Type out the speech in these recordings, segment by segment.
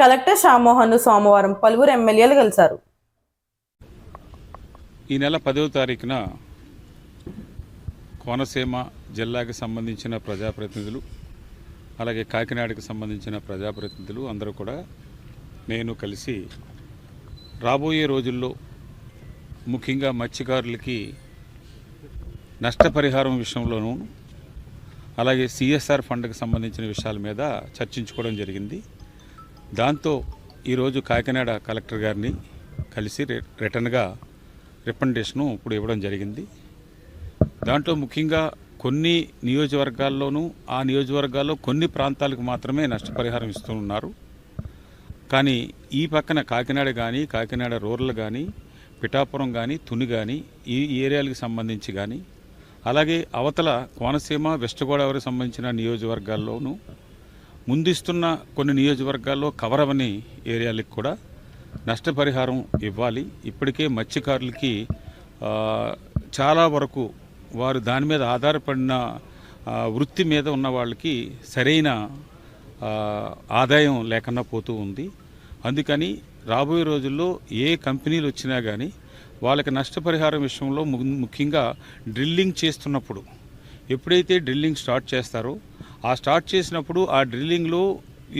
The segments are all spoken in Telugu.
కలెక్టర్ షామోహన్ సోమవారం పలువురు ఎమ్మెల్యేలు కలిశారు. ఈ నెల పదవ తారీఖున కోనసీమ జిల్లాకి సంబంధించిన ప్రజాప్రతినిధులు అలాగే కాకినాడకి సంబంధించిన ప్రజాప్రతినిధులు అందరూ కూడా నేను కలిసి రాబోయే రోజుల్లో ముఖ్యంగా మత్స్యకారులకి నష్టపరిహారం విషయంలోనూ అలాగే సిఎస్ఆర్ ఫండ్కి సంబంధించిన విషయాల మీద చర్చించుకోవడం జరిగింది. దాంతో ఈరోజు కాకినాడ కలెక్టర్ గారిని కలిసి రి- రిటర్న్గా రికమెండేషను ఇప్పుడు ఇవ్వడం జరిగింది. దాంట్లో ముఖ్యంగా కొన్ని నియోజకవర్గాల్లోనూ ఆ నియోజకవర్గాల్లో కొన్ని ప్రాంతాలకు మాత్రమే నష్టపరిహారం ఇస్తూ ఉన్నారు. కానీ ఈ పక్కన కాకినాడ కానీ కాకినాడ రూరల్ కానీ పిఠాపురం కానీ తుని కానీ ఈ ఏరియాలకు సంబంధించి కానీ అలాగే అవతల కోనసీమ వెస్ట్ గోదావరికి సంబంధించిన నియోజకవర్గాల్లోనూ ముందిస్తున్న కొన్ని నియోజకవర్గాల్లో కవర్ అవని ఏరియాలకు కూడా నష్టపరిహారం ఇవ్వాలి. ఇప్పటికే మత్స్యకారులకి చాలా వరకు వారు దాని మీద ఆధారపడిన వృత్తి మీద ఉన్న వాళ్ళకి సరైన ఆదాయం లేకుండా పోతూ ఉంది. అందుకని రాబోయే రోజుల్లో ఏ కంపెనీలు వచ్చినా కానీ వాళ్ళకి నష్టపరిహారం విషయంలో ము- ముఖ్యంగా డ్రిల్లింగ్ చేస్తున్నప్పుడు ఎప్పుడైతే డ్రిల్లింగ్ స్టార్ట్ చేస్తారో ఆ స్టార్ట్ చేసినప్పుడు ఆ డ్రిల్లింగ్లో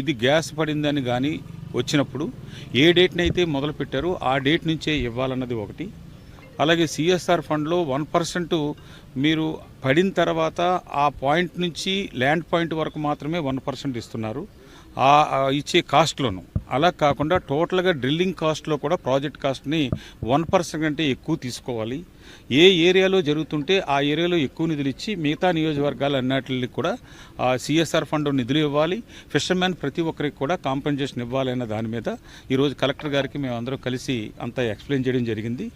ఇది గ్యాస్ పడిందని కానీ వచ్చినప్పుడు ఏ డేట్ని అయితే మొదలు పెట్టారో ఆ డేట్ నుంచే ఇవ్వాలన్నది ఒకటి. అలాగే సిఎస్ఆర్ ఫండ్లో వన్ పర్సెంట్ మీరు పడిన తర్వాత ఆ పాయింట్ నుంచి ల్యాండ్ పాయింట్ వరకు మాత్రమే వన్ పర్సెంట్ ఇస్తున్నారు. ఇచ్చే కాస్ట్లోను. అలా కాకుండా టోటల్గా డ్రిల్లింగ్ కాస్ట్లో కూడా ప్రాజెక్ట్ కాస్ట్ని వన్ పర్సెంట్ కంటే ఎక్కువ తీసుకోవాలి. ఏ ఏరియాలో జరుగుతుంటే ఆ ఏరియాలో ఎక్కువ నిధులు ఇచ్చి మిగతా నియోజకవర్గాలు అన్నిటికి కూడా సిఎస్ఆర్ ఫండ్ నిధులు ఇవ్వాలి. ఫిషర్మెన్ ప్రతి ఒక్కరికి కూడా కాంపెన్సేషన్ ఇవ్వాలన్న దాని మీద ఈరోజు కలెక్టర్ గారికి మేము అందరం కలిసి అంతా ఎక్స్ప్లెయిన్ చేయడం జరిగింది.